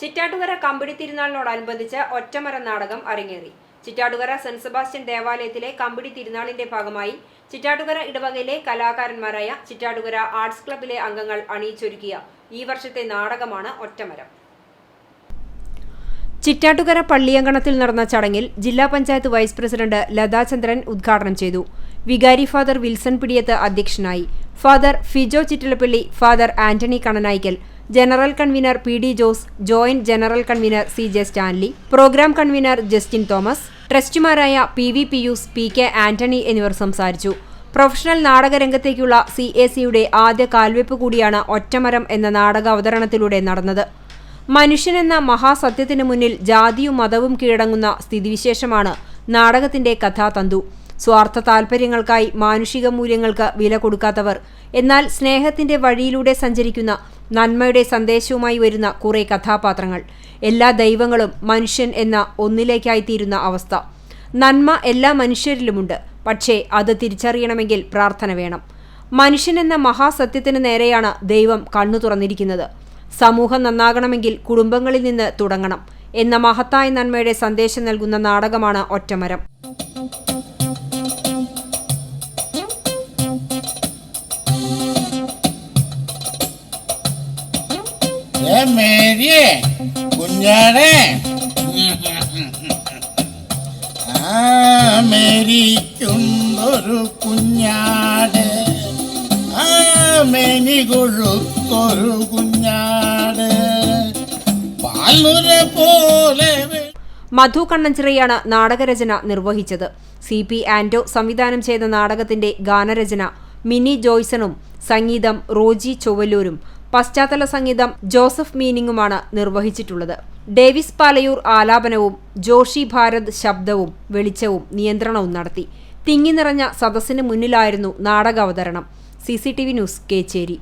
ചിറ്റാട്ടുകര കമ്പിടി തിരുനാളിനോടനുബന്ധിച്ച് ഒറ്റമര നാടകം അരങ്ങേറി. Chittattukara saint Sebastian ദേവാലയത്തിലെ കമ്പിടി തിരുനാളിന്റെ ഭാഗമായി ചിറ്റാട്ടുകര ഇടവകയിലെ കലാകാരന്മാരായ ചിറ്റാട്ടുകര ആർട്സ് ക്ലബിലെ അംഗങ്ങൾ അണിയിച്ചൊരുക്കിയ ഈ വർഷത്തെ നാടകമാണ് ഒറ്റമരം. ചിറ്റാട്ടുകര പള്ളിയങ്കണത്തിൽ നടന്ന ചടങ്ങിൽ ജില്ലാ പഞ്ചായത്ത് വൈസ് പ്രസിഡന്റ് ലതാചന്ദ്രൻ ഉദ്ഘാടനം ചെയ്തു. വികാരി ഫാദർ വിൽസൺ പിടിയത്ത് അധ്യക്ഷനായി. Father Fijo Chittilappally father Antony Kananaikal general convener P D Jose joint general convener C J Stanley programme convener Justin Thomas ട്രസ്റ്റിമാരായ P V Pius P K Antony എന്നിവർ സംസാരിച്ചു. Professional നാടകരംഗത്തേക്കുള്ള C A സിയുടെ ആദ്യ കാൽവെപ്പ് കൂടിയാണ് ഒറ്റമരം എന്ന നാടക അവതരണത്തിലൂടെ നടന്നത് മനുഷ്യനെന്ന മഹാസത്യത്തിനു മുന്നിൽ ജാതിയും മതവും കീഴടങ്ങുന്ന സ്ഥിതിവിശേഷമാണ് നാടകത്തിന്റെ കഥാതന്തു. സ്വാർത്ഥ താൽപര്യങ്ങൾക്കായി മാനുഷിക മൂല്യങ്ങൾക്ക് വില കൊടുക്കാത്തവർ. എന്നാൽ സ്നേഹത്തിന്റെ വഴിയിലൂടെ സഞ്ചരിക്കുന്ന നന്മയുടെ സന്ദേശവുമായി വരുന്ന കുറെ കഥാപാത്രങ്ങൾ. എല്ലാ ദൈവങ്ങളും മനുഷ്യൻ എന്ന ഒന്നിലേക്കായിത്തീരുന്ന അവസ്ഥ. നന്മ എല്ലാ മനുഷ്യരിലുമുണ്ട്. പക്ഷേ അത് തിരിച്ചറിയണമെങ്കിൽ പ്രാർത്ഥന വേണം. മനുഷ്യൻ എന്ന മഹാസത്യത്തിന് നേരെയാണ് ദൈവം കണ്ണു തുറന്നിരിക്കുന്നത്. സമൂഹം നന്നാകണമെങ്കിൽ കുടുംബങ്ങളിൽ നിന്ന് തുടങ്ങണം. എന്ന മഹത്തായ നന്മയുടെ സന്ദേശം നൽകുന്ന നാടകമാണ് ഒറ്റമരം. മേരിയെ കുഞ്ഞാടെ. ആ മേരിക്കുന്നൊരു കുഞ്ഞാട്. ആ മേനി കൊഴുത്തൊരു കുഞ്ഞാട്. പാലുര പോലെ മധു കണ്ണഞ്ചിറയാണ് നാടകരചന നിർവഹിച്ചത്. സി പി ആന്റോ സംവിധാനം ചെയ്ത നാടകത്തിന്റെ ഗാനരചന മിനി ജോയ്സണും സംഗീതം റോജി ചൊവ്വല്ലൂരും പശ്ചാത്തല സംഗീതം ജോസഫ് മീനിങ്ങുമാണ് നിർവഹിച്ചിട്ടുള്ളത്. ഡേവിസ് പാലയൂർ ആലാപനവും ജോഷി ഭാരത് ശബ്ദവും വെളിച്ചവും നിയന്ത്രണവും നടത്തി. തിങ്ങി നിറഞ്ഞ സദസ്സിന് മുന്നിലായിരുന്നു നാടകാവതരണം. C C T V news Kecheri.